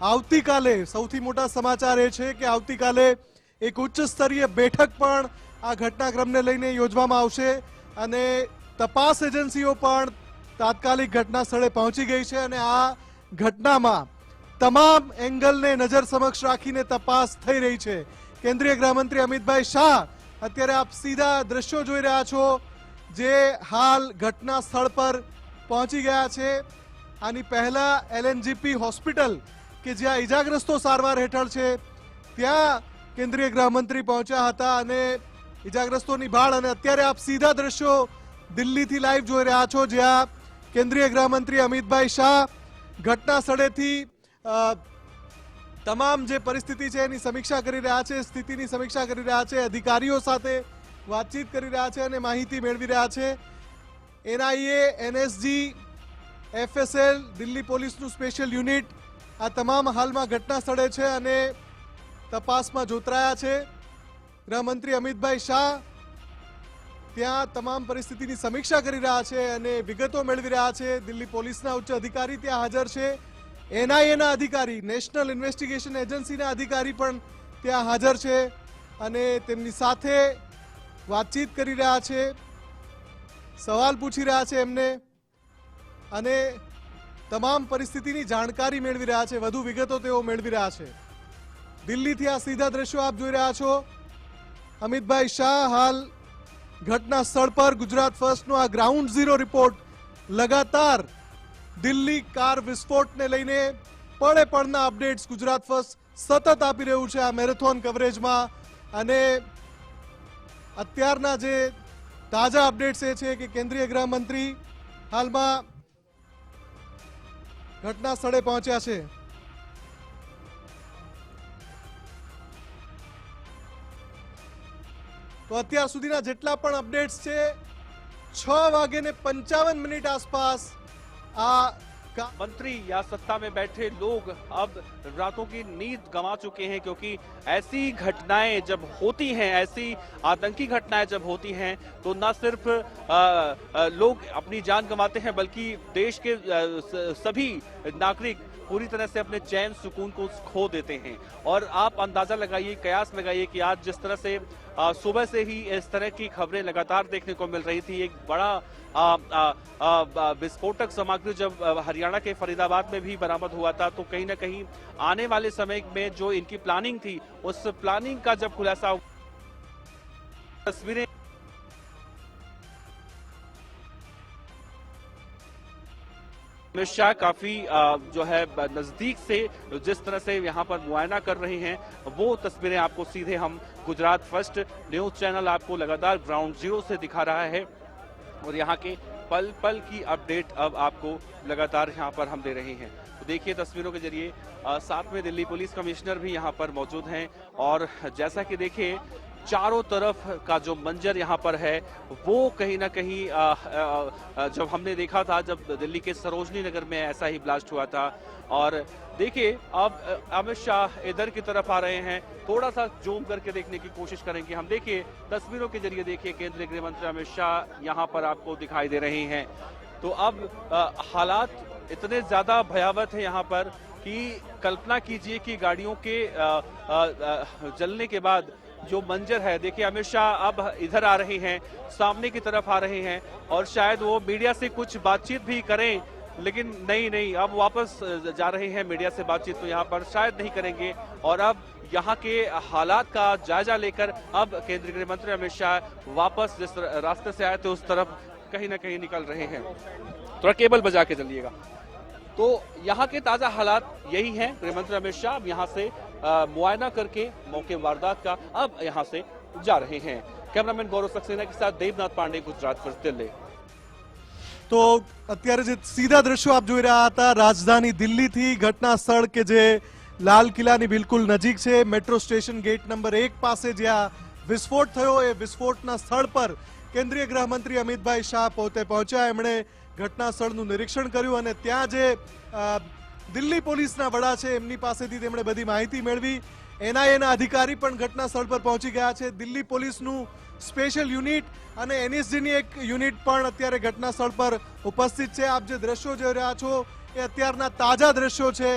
આવતીકાલે સૌથી મોટા સમાચાર એ છે કે આવતીકાલે એક ઉચ્ચ સ્તરીય બેઠક પણ આ ઘટનાક્રમને લઈને યોજવામાં આવશે અને તપાસ એજન્સીઓ પણ તાત્કાલિક ઘટના સ્થળે પહોંચી ગઈ છે અને આ ઘટનામાં તમામ એંગલને નજર સમક્ષ રાખીને તપાસ થઈ રહી છે. કેન્દ્રીય ગૃહમંત્રી અમિતભાઈ શાહ અત્યારે આપ સીધા દ્રશ્યો જોઈ રહ્યા છો જે હાલ ઘટના સ્થળ પર પહોંચી ગયા છે. આની પહેલા એલએનજીપી હોસ્પિટલ કે જ્યાં ઈજાગ્રસ્તો સારવાર હેઠળ છે, ત્યાં કેન્દ્રીય ગૃહમંત્રી પહોંચ્યા હતા અને ઈજાગ્રસ્તોની ભાળ અને અત્યારે આપ સીધા દ્રશ્યો દિલ્હીથી લાઈવ જોઈ રહ્યા છો, જ્યાં કેન્દ્રીય ગૃહમંત્રી અમિતભાઈ શાહ ઘટના સ્થળેથી તમામ જે પરિસ્થિતિ છે એની સમીક્ષા કરી રહ્યા છે, સ્થિતિની સમીક્ષા કરી રહ્યા છે, અધિકારીઓ સાથે વાતચીત કરી રહ્યા છે અને માહિતી મેળવી રહ્યા છે. એનઆઈએ, એનએસજી, એફએસએલ, દિલ્હી પોલીસનું સ્પેશિયલ યુનિટ આ તમામ હાલમાં ઘટના સ્થળે છે અને તપાસમાં જોતરાયા છે. ગૃહમંત્રી અમિતભાઈ શાહ ત્યાં તમામ પરિસ્થિતિની સમીક્ષા કરી રહ્યા છે અને વિગતો મેળવી રહ્યા છે. દિલ્હી પોલીસના ઉચ્ચ અધિકારી ત્યાં હાજર છે. એનઆઈએના અધિકારી, નેશનલ ઇન્વેસ્ટિગેશન એજન્સીના અધિકારી પણ ત્યાં હાજર છે અને તેમની સાથે વાતચીત કરી રહ્યા છે. સવાલ પૂછી રહ્યા છે એમને અને તમામ પરિસ્થિતિની જાણકારી મેળવી રહ્યા છે. વધુ વિગતો તેઓ મેળવી રહ્યા છે. દિલ્હીથી આ સીધા દ્રશ્યો આપ જોઈ રહ્યા છો. અમિતભાઈ શાહ હાલ ઘટના સ્થળ પર ગુજરાત ફર્સ્ટનો આ ગ્રાઉન્ડ ઝીરો રિપોર્ટ લગાતાર દિલ્હી કાર વિસ્ફોટને લઈને પળે પળના અપડેટ્સ ગુજરાત ફર્સ્ટ સતત આપી રહ્યું છે આ મેરેથોન કવરેજમાં. અને અત્યારના જે તાજા અપડેટ્સ એ છે કે કેન્દ્રીય ગૃહમંત્રી હાલમાં ઘટના સ્થળે પહોંચ્યા છે. તો અત્યાર સુધીના જેટલા પણ અપડેટ્સ છે, છ વાગે પંચાવન મિનિટ આસપાસ આ કા- मंत्री या सत्ता में बैठे लोग अब रातों की नींद गंवा चुके हैं क्योंकि ऐसी घटनाएँ जब होती हैं ऐसी आतंकी घटनाएँ जब होती हैं तो न सिर्फ़ अ, अ, लोग अपनी जान गंवाते हैं बल्कि देश के स- सभी नागरिक पूरी तरह से अपने चैन सुकून को खो देते हैं। और आप अंदाज़ा लगाइए कयास लगाइए कि आज जिस तरह से सुबह से ही इस तरह की खबरें लगातार देखने को मिल रही थी। एक बड़ा विस्फोटक सामग्री जब हरियाणा के फरीदाबाद में भी बरामद हुआ था तो कहीं ना कहीं आने वाले समय में जो इनकी प्लानिंग थी, उस प्लानिंग का जब खुलासा तस्वीरें अमित शाह काफ़ी जो है नज़दीक से जिस तरह से यहाँ पर मुआयना कर रहे हैं, वो तस्वीरें आपको सीधे हम गुजरात फ़र्स्ट न्यूज़ चैनल आपको लगातार ग्राउंड ज़ीरो से दिखा रहा है और यहाँ के पल पल की अपडेट अब आपको लगातार यहाँ पर हम दे रहे हैं। तो देखिए तस्वीरों के ज़रिए साथ में दिल्ली पुलिस कमिश्नर भी यहाँ पर मौजूद हैं और जैसा कि देखिए चारों तरफ़ का जो मंजर यहाँ पर है वो कहीं ना कहीं अ, अ, जब हमने देखा था जब दिल्ली के सरोजनी नगर में ऐसा ही ब्लास्ट हुआ था। और देखिए अब अमित शाह इधर की तरफ़ आ रहे हैं। थोड़ा सा जूम करके देखने की कोशिश करेंगे। हम देखिए तस्वीरों के ज़रिए देखिए केंद्रीय गृह मंत्री अमित शाह यहाँ पर आपको दिखाई दे रहे हैं। तो अब हालात इतने ज़्यादा भयावह है यहाँ पर कि कल्पना कीजिए कि गाड़ियों के अ, अ, जलने के बाद जो मंजर है, देखिए अमित शाह अब इधर आ रहे हैं, सामने की तरफ़ आ रहे हैं और शायद वो मीडिया से कुछ बातचीत भी करें, लेकिन नहीं नहीं, अब वापस जा रहे हैं मीडिया से बातचीत तो यहाँ पर शायद नहीं करेंगे और अब यहाँ के हालात का जायजा लेकर अब केंद्रीय गृह मंत्री अमित शाह वापस जिस रास्ते से आए थे, उस तरफ़ कहीं ना कहीं निकल रहे हैं। थोड़ा केबल बजा के चलिएगा। तो यहाँ के ताज़ा हालात यही हैं, गृह मंत्री अमित शाह अब यहाँ से मुआयना करके मौके वारदात का अब यहाँ से जा रहे हैं कैमरामैन गौरव सक्सेना के साथ देवनाथ पांडे गुजरात फर्स्ट दिल्ली તો અત્યારે જે સીધા દ્રશ્યો આપ જોઈ રહ્યા હતા રાજધાની દિલ્હીથી ઘટના સ્થળ કે જે લાલ કિલ્લાની બિલકુલ નજીક છે મેટ્રો સ્ટેશન ગેટ નંબર એક પાસે જ્યાં વિસ્ફોટ થયો એ વિસ્ફોટના સ્થળ પર કેન્દ્રીય ગૃહમંત્રી અમિતભાઈ શાહ પોતે પહોંચ્યા એમણે ઘટના સ્થળનું નિરીક્ષણ કર્યું અને ત્યાં જે અ, દિલ્હી પોલીસના વડા છે, એમની પાસેથી તેમણે બધી માહિતી મેળવી. એનઆઈએના અધિકારી પણ ઘટના સ્થળ પર પહોંચી ગયા છે. દિલ્હી પોલીસનું સ્પેશિયલ યુનિટ અને એનએસજીની એક યુનિટ પણ અત્યારે ઘટના સ્થળ પર ઉપસ્થિત છે. આપ જે દ્રશ્યો જોઈ રહ્યા છો, એ અત્યારના તાજા દ્રશ્યો છે.